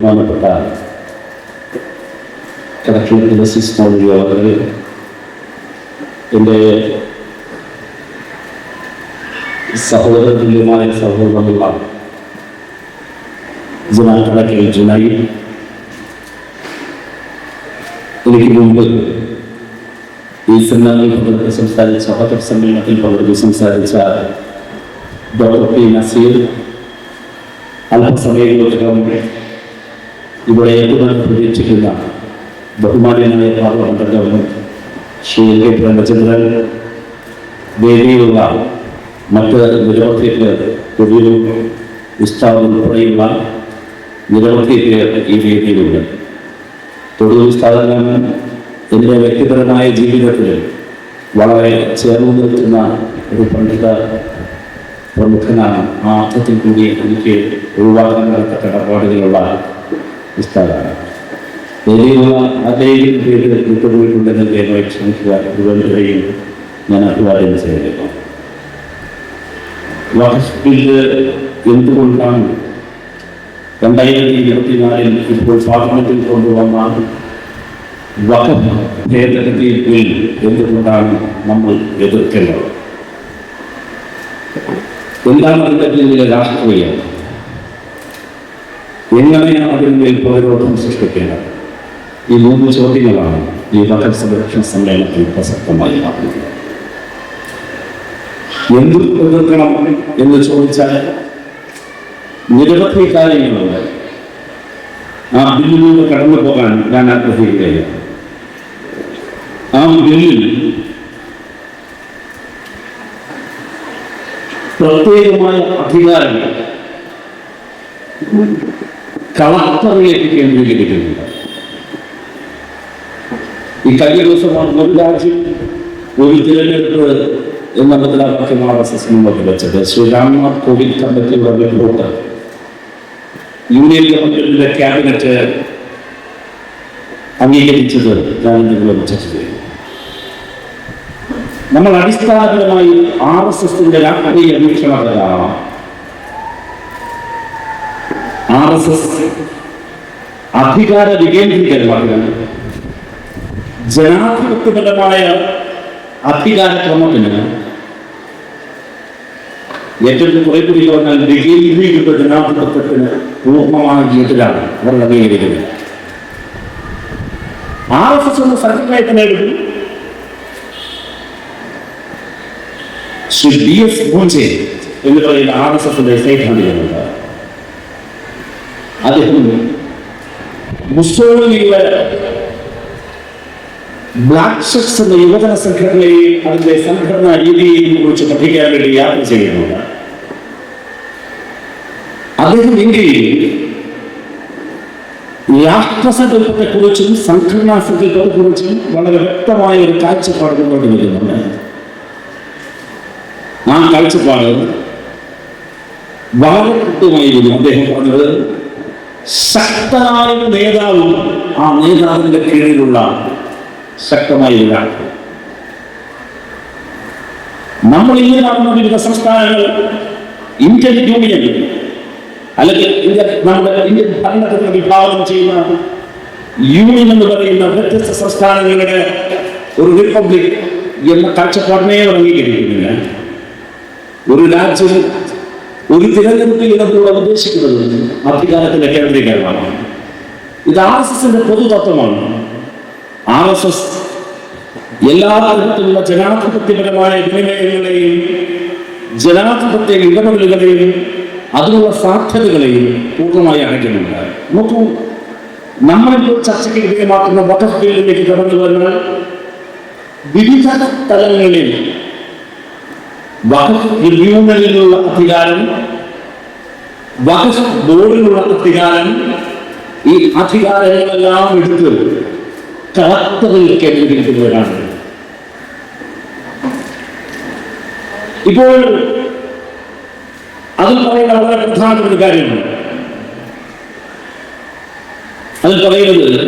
ബഹുമാനപ്പെട്ട collector industries മൗലിക അവർ എന്റെ സഹോദര തുല്യമായ സഹോദരമുള്ള ജുനാ ജുനായി എനിക്ക് മുമ്പ് ഈ സെമിനാറിൽ പങ്കെടുത്ത് സംസാരിച്ച പത്ര സമ്മേളനത്തിൽ പങ്കെടുത്ത് സംസാരിച്ച ഡോക്ടർ പി നസീർ അല്പസമയങ്ങൾക്കകം ഇവിടെ ഏറ്റുമാൻ പ്രതീക്ഷിക്കുന്ന ബഹുമാന്യനായ പാർലമെന്റ് അംഗം ശ്രീ കെ പ്രേമചന്ദ്രൻ വേദിയിലുള്ള മറ്റ് നിരവധി പേർ തൊഴിലും ഉസ്താദ് ഉൾപ്പെടെയുള്ള നിരവധി പേർ ഈ വേദിയിലുണ്ട്. തൊഴിൽ ഉസ്താദനം എന്റെ വ്യക്തിപരമായ ജീവിതത്തിൽ വളരെ ചേർന്ന് നിൽക്കുന്ന ഒരു പണ്ഡിത പ്രമുഖനാണ്. ആ അർത്ഥത്തിൽ കൂടി എനിക്ക് ഒഴിവാക്കാൻ നടത്ത കടപ്പാടുകളുള്ള ഉസ്താദാണ് വലിയുള്ള അദ്ദേഹം പേരിൽ വിട്ടുപോയിട്ടുണ്ടെന്ന് ദയവായി ക്ഷമിക്കുക ഇതുവരെയും ഞാൻ അഭിവാദ്യം ചെയ്തിരുന്നു. വഖഫ് ബില്ല് എന്തുകൊണ്ടാണ് രണ്ടായിരത്തി ഇരുപത്തിനാലിൽ ഇപ്പോൾ പാർലമെന്റിൽ കൊണ്ടുവന്ന വഖഫ് ഭേദഗതി ബിൽ എന്തുകൊണ്ടാണ് നമ്മൾ എതിർക്കേണ്ടത്? എന്താണ് അതിന്റെ പിന്നിലെ എങ്ങനെയാണ് അതിന്മേൽ പ്രതിരോധം സൃഷ്ടിക്കേണ്ടത്? ഈ മൂന്ന് ചോദ്യങ്ങളാണ് വഖഫ് സംരക്ഷണ സമ്മേളനത്തിൽ പ്രസക്തമായി നടക്കുന്നത് എന്ത് എതിർക്കണം എന്ന് ചോദിച്ചാൽ നിരവധി കാര്യങ്ങളുണ്ട്. ആ ബില്ലിലൂടെ കടന്നു പോകാൻ ഞാൻ ആഗ്രഹിക്കുകയാണ്. ആ ബില്ലിൽ പ്രത്യേകമായ അധികാരങ്ങൾ കളക്ടറിലേക്ക് കേന്ദ്രീകരിക്കുന്നുണ്ട് ഈ കഴിഞ്ഞ ദിവസമാണ് ഒരു രാജ്യം ഒരു തിരഞ്ഞെടുപ്പ് എന്ന മുദ്രാവാക്യം ആർ എസ് എസ് വെച്ചത്. ശ്രീ കോവിന്ദ് റിപ്പോർട്ട്. യൂണിയൻ ഗവൺമെന്റിന്റെ ക്യാബിനറ്റ് അംഗീകരിച്ചത് ഞാൻ നിങ്ങളോട് ചർച്ച നമ്മൾ അടിസ്ഥാനപരമായി ആർ എസ് എസിന്റെ രാഷ്ട്രീയ വീക്ഷണത്തിലാണ് ആർ എസ് എസ് അധികാര വികേന്ദ്രീകരണമാണ് ജനാധിപത്യപരമായ അധികാരക്രമത്തിന് ഏറ്റവും കുറെ കൂടി പറഞ്ഞാൽ വികേന്ദ്രീകൃത ജനാധിപത്യത്തിന് പൂർണമായ എതിരാണ് അവർ അംഗീകരിക്കുന്നത്. ആർ എസ് എസ് ഒന്ന് സംഘടനയായിട്ട് നേടുന്നു. ശ്രീ ബി എസ് പൂഞ്ചെ എന്ന് പറയുന്ന ആർ എസ് എസിന്റെ സൈദ്ധാന്തികനുണ്ട് അദ്ദേഹം മുസോളിനിയുടെ ബ്ലാക്ക് ഷെക്സ് എന്ന യുവജന സംഘടനയെയും അതിന്റെ സംഘടനാ രീതിയെയും കുറിച്ച് പഠിക്കാൻ വേണ്ടി യാത്ര ചെയ്യുന്നുണ്ട്. അദ്ദേഹം ഇന്ത്യയിൽ രാഷ്ട്രസങ്കല്പത്തെ കുറിച്ചും സംഘടനാ സങ്കല്പത്തെ കുറിച്ചും വളരെ വ്യക്തമായ ഒരു കാഴ്ചപ്പാട് മുന്നോട്ട് വയ്ക്കുന്നുണ്ട്. ആ കാഴ്ചപ്പാട് വളരെ കൃത്യമായിരുന്നു. അദ്ദേഹം പറഞ്ഞത് ശക്തനായ ഒരു നേതാവും ആ നേതാവിന്റെ കീഴിലുള്ള ശക്തമായ ഒരാൾ. നമ്മൾ ഇന്ന് കാണുന്ന വിവിധ സംസ്ഥാനങ്ങൾ ഇന്ത്യൻ യൂണിയൻ അല്ലെങ്കിൽ ഇന്ത്യ നമ്മുടെ ഇന്ത്യൻ ഭരണഘടന വിഭാവനം ചെയ്യുന്ന യൂണിയൻ എന്ന് പറയുന്ന വ്യത്യസ്ത സംസ്ഥാനങ്ങളുടെ ഒരു റിപ്പബ്ലിക് എന്ന കാഴ്ചപ്പാടിനെ അംഗീകരിക്കുന്നില്ല ഒരു രാജ്യം ഒരു തിരഞ്ഞെടുപ്പിൽ ഇടപെടുക ഉദ്ദേശിക്കുന്നത് അധികാരത്തിന്റെ കേന്ദ്രീകരണമാണ്. ഇത് ആർ എസ് എസിന്റെ പൊതുതത്വമാണ്. ആർ എസ് എസ് എല്ലാ തരത്തിലുള്ള ജനാധിപത്യപരമായ വിനിമയങ്ങളെയും ജനാധിപത്യ ഇടപെടലുകളെയും അതിനുള്ള സാധ്യതകളെയും പൂർണമായി അടയ്ക്കുന്നുണ്ട് നോക്കൂ നമ്മളിപ്പോൾ ചർച്ചയ്ക്ക് വിധേയമാക്കുന്ന വകഫ് ബില്ലിലേക്ക് കടന്നു വന്നാൽ വിവിധ തലങ്ങളിൽ വഖഫ് ട്രിബ്യൂണലിനുള്ള അധികാരം വഖഫ് ബോർഡിനുള്ള അധികാരം ഈ അധികാരങ്ങളെല്ലാം എടുത്ത് കളക്ടറിൽ കേന്ദ്രീകരിക്കുന്നവരാണ് ഇപ്പോൾ അതിൽ പറയുന്ന വളരെ പ്രധാനപ്പെട്ട ഒരു കാര്യമാണ് അതിൽ പറയുന്നത്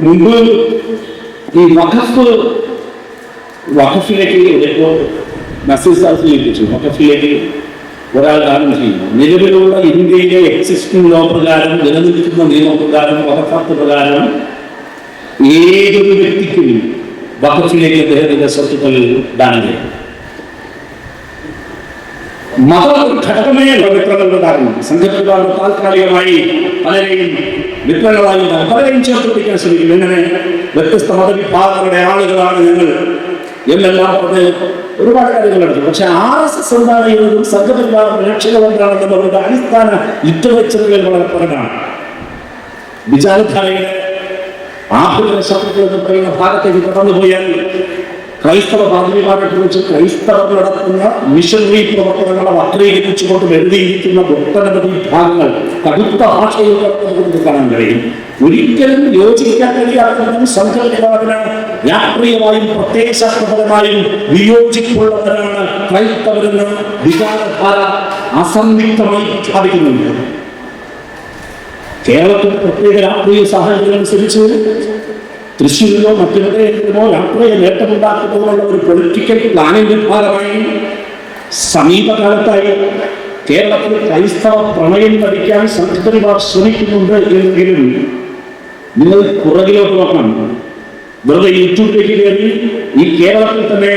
മുമ്പ് ഈ വഖഫ് വഖഫിലേക്ക് നസീർ സാർ സൂചിപ്പിച്ചു വഖഫിലേക്ക് ഒരാൾ ദാനം ചെയ്യുന്നു. നിലവിലുള്ള ഇന്ത്യയിലെ എക്സിസ്റ്റിംഗ് ലോ പ്രകാരം നിലനിൽക്കുന്ന നിയമപ്രകാരം വകഫാത്ത് പ്രകാരം ഏതൊരു വ്യക്തിക്കും വഖഫിലേക്ക് അദ്ദേഹത്തിന്റെ സ്വത്തുക്കൾ ദാനം ചെയ്യും. മതം ഒരു ഘടകമേ കാരണം സംഘപരിവാർ താൽക്കാലികമായി പലരെയും വിപ്ലവങ്ങളായി പലരെയും ചേർത്ത് പിടിക്കാൻ ശ്രമിക്കും. എങ്ങനെ? വ്യത്യസ്ത മതവിഭാഗങ്ങളുടെ ആളുകളാണ് ഞങ്ങൾ എന്നെല്ലാം പറഞ്ഞ് ഒരുപാട് കാര്യങ്ങൾ നടത്തി. പക്ഷെ ആർ എസ് എസ് എന്താണ് ചെയ്യുന്നതും സംഘപരിവാർ രക്ഷകമെന്താണെന്നും അവരുടെ അടിസ്ഥാന യുദ്ധവെച്ചതുകൾ വളരെ പ്രകടമാണ് വിചാരധാരയുടെ ആഭ്യന്തര ശത്രുക്കൾ എന്ന് പറയുന്ന ഭാഗത്തേക്ക് കടന്നുപോയാൽ ക്രൈസ്തവ പാതിരിമാരെ കുറിച്ച് ക്രൈസ്തവർ നടത്തുന്ന മിഷണറി പ്രവർത്തനങ്ങളെ വക്രീകരിച്ചുകൊണ്ട് എഴുതിയിരിക്കുന്ന ഒട്ടനവധി ഭാഗങ്ങൾ കടുത്ത ഭാഷയിൽ നമുക്ക് കാണാൻ കഴിയും. ഒരിക്കലും യോജിക്കാൻ കഴിയാത്തതും സംഘടനകളാണ് രാഷ്ട്രീയമായും പ്രത്യയശാസ്ത്രപരമായും വിയോജിപ്പുള്ളവരാണ് ക്രൈസ്തവരെന്ന് വികാരധാര അസംയുക്തമായി പ്രഖ്യാപിക്കുന്നുണ്ട്. കേരളത്തിൽ പ്രത്യേക രാഷ്ട്രീയ സാഹചര്യം അനുസരിച്ച് തൃശ്ശൂരിലോ മറ്റെവിടെയെങ്കിലുമോ രാഷ്ട്രീയ നേട്ടമുണ്ടാക്കുന്നതിനുള്ള ഒരു പൊളിറ്റിക്കൽ പ്ലാനിന്റെ ഭാഗമായി സമീപകാലത്തായി കേരളത്തിൽ ക്രൈസ്തവ പ്രണയം പഠിക്കാൻ സംഘപരിവാർ ശ്രമിക്കുന്നുണ്ട് എങ്കിലും നിങ്ങൾ പുറകിലോട്ട് നോക്കണം. വെറുതെ യൂട്യൂബിലേക്ക് കയറി ഈ കേരളത്തിൽ തന്നെ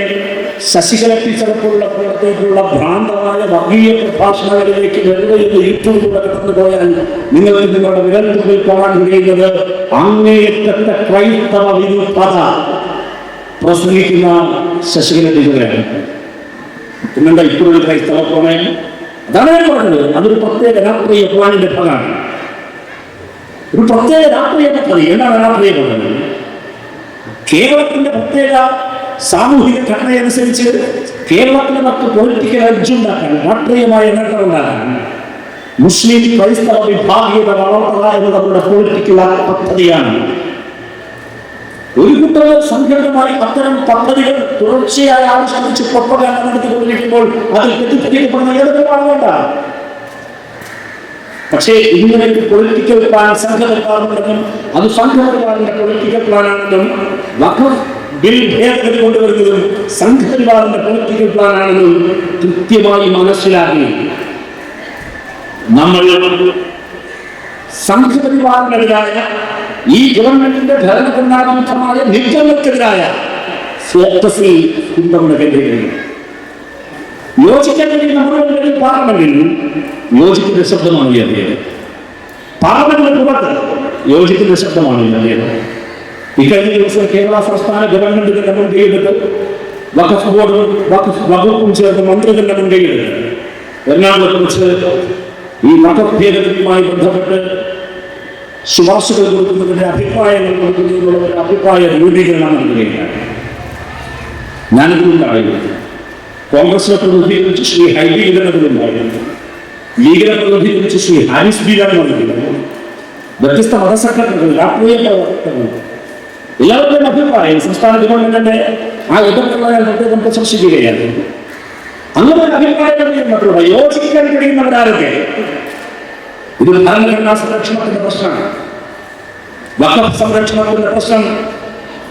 ശശികല ടീച്ചറെപ്പോലുള്ള പുറത്തേക്കുള്ള ഭ്രാന്തമായ വർഗീയ പ്രഭാഷണങ്ങളിലേക്ക് വെറുതെ ഇന്ന് യൂട്യൂബിലൂടെ കടന്നു പോയാൽ നിങ്ങൾക്ക് നിങ്ങളുടെ വിരൽത്തുമ്പിൽ കാണാൻ കഴിയുന്നത് അങ്ങേയറ്റത്തെ ക്രൈസ്തവ വിരുദ്ധത പ്രസംഗിക്കുന്ന ശശികല ടീച്ചറാണ്. പിന്നെന്താ ഇപ്പോഴൊരു ക്രൈസ്തവ പ്രണയം അതാണ് ഞാൻ പറഞ്ഞത്. അതൊരു പ്രത്യേക രാഷ്ട്രീയ പ്ലാനിന്റെ ഭാഗമാണ്. ഒരു പ്രത്യേക രാഷ്ട്രീയ പദ്ധതി. എന്താണ് രാഷ്ട്രീയ പദ്ധതി? കേരളത്തിന്റെ പ്രത്യേക സാമൂഹിക ഘടനയനുസരിച്ച് കേരളത്തിലെ മറ്റ് പൊളിറ്റിക്കൽ എഡ്ജ് ഉണ്ടാക്കാൻ രാഷ്ട്രീയമായ നേട്ടം ഉണ്ടാക്കാൻ മുസ്ലിം ക്രൈസ്തവ വിഭാഗീയത വളർത്തുക എന്നത് അവരുടെ പൊളിറ്റിക്കൽ പദ്ധതിയാണ്. ഒരു കൂട്ടർ സംഘടിതമായി അത്തരം പദ്ധതികൾ തുടർച്ചയായി ആവിഷ്കരിച്ച് പ്രൊപ്പകാൻഡ നടത്തിക്കൊണ്ടിരിക്കുമ്പോൾ അതിൽ തെറ്റിദ്ധരിക്കപ്പെടുന്ന ഏതൊക്കെ ആളുവേണ്ട പക്ഷേ ഇങ്ങനെ ഒരു പൊളിറ്റിക്കൽ പ്ലാൻ സംഘപരിവാറുണ്ടെന്നും അത് സംഘപരിവാറിന്റെ പൊളിറ്റിക്കൽ പ്ലാനാണെന്നും വഖഫ് ബിൽ ഭേദഗതി കൊണ്ടുവരുന്നതും സംഘപരിവാറിന്റെ പൊളിറ്റിക്കൽ പ്ലാനാണെന്നും കൃത്യമായി മനസ്സിലാക്കി. നമ്മൾ സംഘപരിവാറിനെതിരായ ഈ ഗവൺമെന്റിന്റെ ഭരണഘടനാവിരുദ്ധമായ നീക്കങ്ങൾക്കെതിരായ ഫോക്കസിൽ പിന്തുണ കേന്ദ്രീകരിക്കും യോജിക്കാൻ കഴിയുന്ന പാർലമെന്റിൽ യോജിക്കുന്ന ശബ്ദമാണ് അധികം പാർലമെന്റിന് പുറത്ത് യോജിക്കുന്ന ശബ്ദമാണ് അധികം ഇക്കഴിഞ്ഞ ദിവസം കേരള സംസ്ഥാന ഗവൺമെന്റ് തന്നെ മുൻകൈയെടുത്ത് വഖഫ് ബോർഡ് വഖഫ് വകുപ്പും ചേർന്ന് മന്ത്രി തന്നെ മുൻകൈയെടുത്ത് എറണാകുളത്ത് വെച്ച് ഈ വഖഫ് ഭേദഗതിയുമായി ബന്ധപ്പെട്ട് ശുപാർശകൾ കൊടുക്കുന്നതിന്റെ അഭിപ്രായങ്ങൾ കൊടുക്കുന്നതിനുള്ള അഭിപ്രായ രൂപീകരണം നൽകുകയാണ് ഞാനിതുകൊണ്ടായിരുന്നു കോൺഗ്രസിനെ പ്രതിനിധീകരിച്ച് ശ്രീ ഹൈബി ഇതിനുണ്ടായിരുന്നു ലീഗിനെ പ്രതിനിധീകരിച്ച് ശ്രീ ഹാരിസ് ബീരാൻ വന്നിരുന്നു വ്യത്യസ്ത മതസംഘടനകൾ രാഷ്ട്രീയ പ്രവർത്തകർ എല്ലാവരുടെയും അഭിപ്രായം സംസ്ഥാന ഗവൺമെന്റിന്റെ ആ എതിർപ്പുള്ള പ്രത്യേകം പ്രശംസിക്കുകയാണ് അങ്ങനെ ഒരു അഭിപ്രായം മറ്റുള്ള യോജിക്കാൻ കഴിയുന്നവരാരൊക്കെ? ഇത് ഭരണഘടനാ സംരക്ഷണത്തിന്റെ പ്രശ്നമാണ്. വഖഫ് സംരക്ഷണത്തിന്റെ പ്രശ്നം.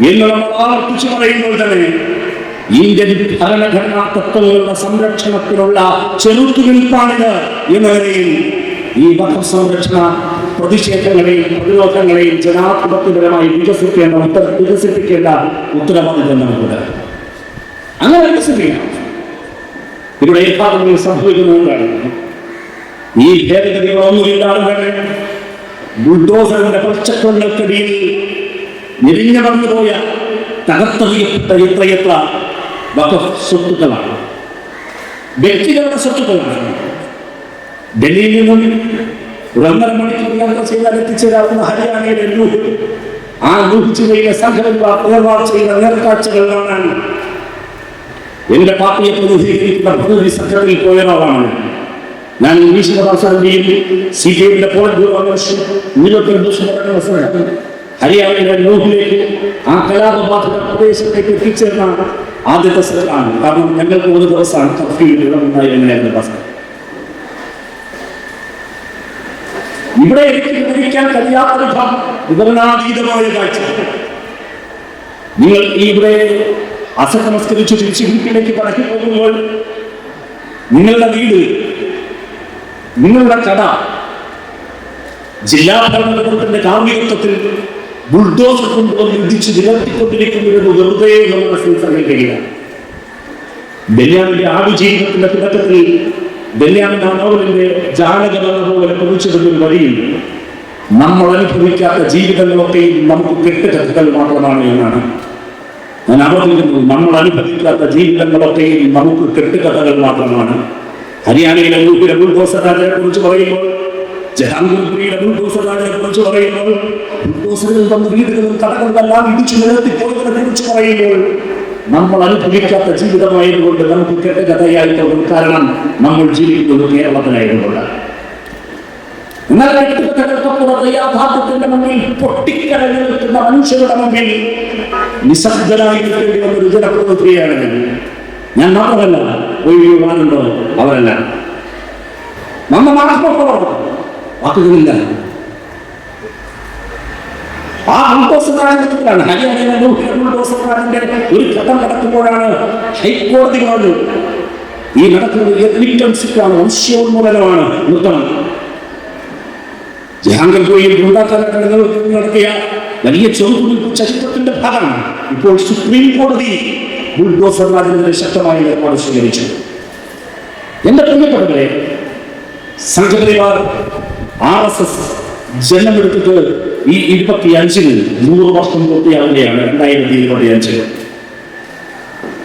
എന്ന് നമ്മൾ ആവർത്തിച്ചു പറയുമ്പോൾ തന്നെ ഇന്ത്യൻ ഭരണഘടനാ തത്വങ്ങളുടെ സംരക്ഷണത്തിനുള്ള ചെറുത്തുനിൽപ്പാണിത് എന്ന നിലയിൽ ഈ വഖഫ് സംരക്ഷണ പ്രതിഷേധങ്ങളെയും പ്രതിരോധങ്ങളെയും ജനാധിപത്യപരമായി വികസിക്കേണ്ട ഉത്തര വികസിപ്പിക്കേണ്ട ഉത്തരവാദിത്വം നമുക്കുണ്ട് അങ്ങനെ വികസിപ്പിക്കണം. ഇവിടെ യഥാർത്ഥത്തിൽ സംഭവിക്കുന്നതാണ് ഈ ഭേദഗതികളൊന്നുമില്ലാതെ തന്നെ ബുൾഡോസറിന്റെ പച്ചക്കണ്ണൾക്കിടയിൽ ഞെരിഞ്ഞു പോയ തകർത്തെറിയപ്പെട്ട എത്രയെത്ര വഖഫ് സ്വത്തുക്കളാണ്. വ്യക്തികളുടെ സ്വത്തുക്കളാണ്. ഡൽഹിയിൽ നിന്നും ഒരു ഒന്നര മണിക്കൂർ യാത്ര ചെയ്താൽ എത്തിച്ചേരാവുന്ന ഹരിയാനയിലെ ലൂഹ്. ആ ലൂഹ് ജില്ലയിലെ സംഘടന ഉയർവാർ ചെയ്യുന്ന നേർക്കാഴ്ചകൾ കാണാൻ എന്റെ പാർട്ടിയെ പ്രതിനിധീകരിക്കുന്ന പ്രതിനിധി സംഘടനയിൽ പോയതാണ് ഞാൻ ഇംഗ്ലീഷ് ഭാഷയിൽ സി പി എമ്മിന്റെ പോളിറ്റ് ബ്യൂറോ അംഗം ഇരുപത്തിരണ്ട് ദിവസം നടക്കുന്ന സ്ഥലം ഹരിയാനയിലെ ലൂഹിലേക്ക് ആ കലാപബാധിത പ്രദേശത്തേക്ക് എത്തിച്ചേർന്ന ആദ്യത്തെ സ്ഥലമാണ്. കാരണം ഞങ്ങൾ മൂന്ന് ദിവസമാണ് കർഫ്യൂ ഇടമുണ്ടായി എങ്ങനെയായിരുന്നു ബസ് ഇവിടെ എനിക്ക് വിവരിക്കാൻ കഴിയാത്ത വിധം വിവരണാതീതമായ കാഴ്ച. നിങ്ങൾ ഇവിടെ അസനമസ്കരിച്ച് തിരിച്ച് വീട്ടിലേക്ക് പറഞ്ഞു പോകുമ്പോൾ നിങ്ങളുടെ വീട് നിങ്ങളുടെ കട ജില്ലാ ഭരണകൂടത്തിന്റെ കാർമ്മികത്വത്തിൽ ബുൾഡോസർ കൊണ്ടുവന്ന് ഇടിച്ച് നിരത്തിക്കൊണ്ടിരിക്കുന്നത് വെറുതെ നമ്മുടെ മനസ്സിൽ കഴിയില്ല ബെന്യാമിന്റെ ആടുജീവിതത്തിന്റെ തുടക്കത്തിൽ ബെന്യാമിന്റെ നോവലിന്റെ ജാലകമെന്ന പോലെ കുറിച്ചിടുന്ന ഒരു വഴിയിൽ നമ്മൾ അനുഭവിക്കാത്ത ജീവിതങ്ങളൊക്കെയും നമുക്ക് കെട്ടുകഥകൾ മാത്രമാണ് എന്നാണ്. ഞാൻ ആവർത്തിക്കുന്നത് നമ്മൾ അനുഭവിക്കാത്ത ജീവിതങ്ങളൊക്കെയും നമുക്ക് കെട്ടുകഥകൾ മാത്രമാണ്. ഹരിയാനയിലെ ബുൾഡോസർ രാജയെ കുറിച്ച് പറയുമ്പോൾ കുറിച്ച് പറയുമ്പോൾ കടകളെല്ലാം ഇടിച്ചു നിലത്തിപ്പോയതിനെ കുറിച്ച് പറയുമ്പോൾ നമ്മൾ അനുഭവിക്കാത്ത ജീവിതമായതുകൊണ്ട് നമുക്ക് കെട്ടുകഥയായി തോന്നും കാരണം നമ്മൾ ജീവിക്കുന്നത് കേരളത്തിലായതുകൊണ്ട് എന്നാൽ കെട്ടുകഥകൾക്കപ്പുറത്ത് യാഥാർത്ഥ്യത്തിന്റെ മുമ്പിൽ പൊട്ടിക്കരഞ്ഞു നിൽക്കുന്ന മനുഷ്യരുടെ മുമ്പിൽ നിശബ്ദരായി നിൽക്കേണ്ടി വന്ന ഒരു ജനപ്രതിനിധിയാണ് ഞാൻ. മാത്രമല്ല ഒഴിവാനുണ്ടോ അവരല്ല നമ്മൾ മാറ്റപ്പെട്ടവർ വാക്കുകളില്ല ആ ബുൾഡോസറാണ് ഹരിയാനയിലെ ബുൾഡോസറാന്റെ ഒരു ഘട്ടം നടക്കുമ്പോഴാണ് ഹൈക്കോടതി പറഞ്ഞു ഈ നടക്കുന്നത് എത്നിക് കൺഫ്ലിക്റ്റാണ് വംശോന്മൂലനമാണ് നിർത്തണം. ജഹാംഗീർപുരിയിൽ ഗുണ്ടാക്കാനായിട്ട് നടത്തിയ വലിയ ചെറുതുണിപ്പ് ചരിത്രത്തിന്റെ ഭാഗമാണ്. ഇപ്പോൾ സുപ്രീം കോടതി ബുൾഡോസർ രാജനെതിരെ ശക്തമായ നിലപാട് സ്വീകരിച്ചു. എന്റെ പ്രിയപ്പെട്ടവരെ സംഘപരിവാർ ആർ എസ് എസ് ജനമെടുത്തിട്ട് ഈ ഇരുപത്തി അഞ്ചിന് നൂറ് വർഷം പൂർത്തിയാവുകയാണ് രണ്ടായിരത്തി ഇരുപത്തി അഞ്ചിന്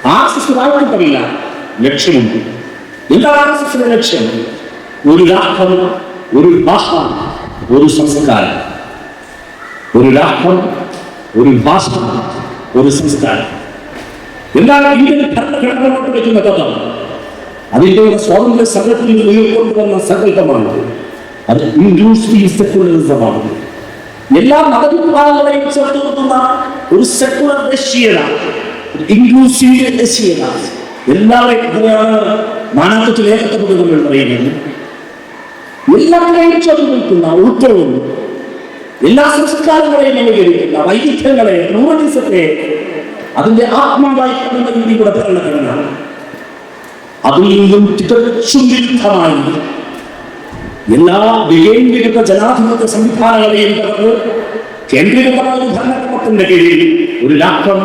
ആർ എസ് എസ് ഒരാൾക്കില്ല ലക്ഷ്യമുണ്ട്. എന്താണ് ആർ എസ് എസിന്റെ ലക്ഷ്യം? ഒരു രാഷ്ട്രം ഒരു ഭാഷ ഒരു സംസ്കാരം. ഒരു രാഷ്ട്രം ഒരു ഭാഷ ഒരു സംസ്കാരം. എന്താണ് ഇന്ത്യൻ ഭരണഘടനയോട്ട് വയ്ക്കുന്ന തത്വം? അതിന്റെ സ്വാതന്ത്ര്യ സങ്കല്പത്തിൽ ഉയർക്കൊണ്ടുവന്ന സങ്കല്പമാണ്. അത് ഇൻക്ലൂസീവ് സെക്കുലറിസമാണ് എല്ലാ മതവിഭാഗങ്ങളെയും ചേർത്ത് നിർത്തുന്ന ഒരു സെക്കുലർ ദേശീയത ഇൻക്ലൂസീവ് ദേശീയത എല്ലാവരെയും അതിനെയാണ് മാനാത്വത്തിൽ ഏകത്വം നമ്മൾ പറയുന്നത്. എല്ലാവരെയും ചേർത്ത് നിൽക്കുന്ന ഉൾക്കൊള്ളുന്നു എല്ലാ സംസ്കാരങ്ങളെയും അംഗീകരിക്കുന്ന വൈവിധ്യങ്ങളെ പ്ലൂറലിസത്തെ അതിന്റെ ആത്മാവായി കാണുന്ന രീതിയുടെ ഭരണഘടന. അതിൽ നിന്നും തികച്ചും വിരുദ്ധമായി എല്ലാ വികേന്ദ്രീകൃത ജനാധിപത്യ സംവിധാനങ്ങളെയും തകർന്ന് കേന്ദ്രീകൃതമായ ഒരു ഭരണക്രമത്തിന്റെ കീഴിൽ ഒരു രാഷ്ട്രം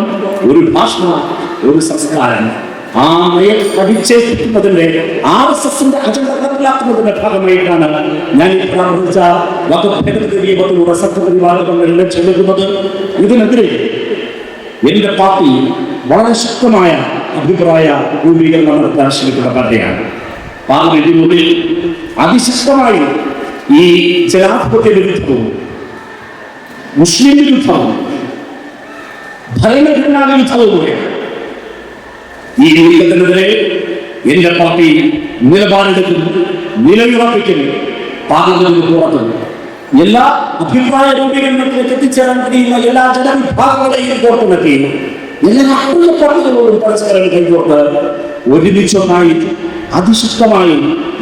ഒരു ഭാഷ ഒരു സംസ്കാരം ആ നയ പഠിച്ചേൽപ്പിക്കുന്നതിന്റെ ആർ എസ് എസിന്റെ അജണ്ട നടപ്പിലാക്കുന്നതിന്റെ ഭാഗമായിട്ടാണ് ഞാൻ പ്രാർത്ഥിച്ച വകഭേദഗതി നിയമത്തിലൂടെ ലക്ഷ്യമിടുന്നത് ഇതിനെതിരെ എന്റെ പാർട്ടി വളരെ ശക്തമായ അഭിപ്രായ രൂപീകരണം നടത്താൻ ശ്രമിക്കുന്ന പാർട്ടിയാണ്. പാർലമെന്റിനുള്ളിൽ അതിശക്തമായി ഈ ജനാധിപത്യ വിരുദ്ധവും മുസ്ലിം വിരുദ്ധവും ഭരണഘടനാ വിരുദ്ധവുമായ ഈ നീക്കത്തിനെതിരെ എന്റെ പാർട്ടി നിലപാടെടുക്കും നിലയുറപ്പിക്കും പാർലമെന്റിന് പുറത്ത്. എല്ലാ അഭിപ്രായ രൂപീകരണത്തിലേക്ക് എത്തിച്ചേരാൻ കഴിയുന്ന എല്ലാ ജനവിഭാഗങ്ങളെയും പുറത്തുനിർത്തി എല്ലാ പാർട്ടികളോടും പരസ്പരം കൈകോർത്ത് ഒരുമിച്ചൊന്നായി അതിശക്തമായി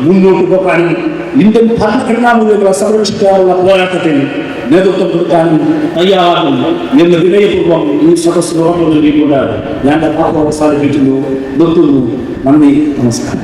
മുന്നോട്ട് പോകാനും ഇന്ത്യൻ ഭരണഘടനാ മൂല്യങ്ങളെ സംരക്ഷിക്കാനുള്ള പോരാട്ടത്തിൽ നേതൃത്വം കൊടുക്കാനും തയ്യാറാകും എന്ന് വിനയപൂർവം ഈ സദസ്സിന് ഉറപ്പ് നൽകിക്കൊണ്ട് ഞാൻ വാക്ക് അവസാനിപ്പിക്കുന്നു നിർത്തുന്നു. നന്ദി നമസ്കാരം.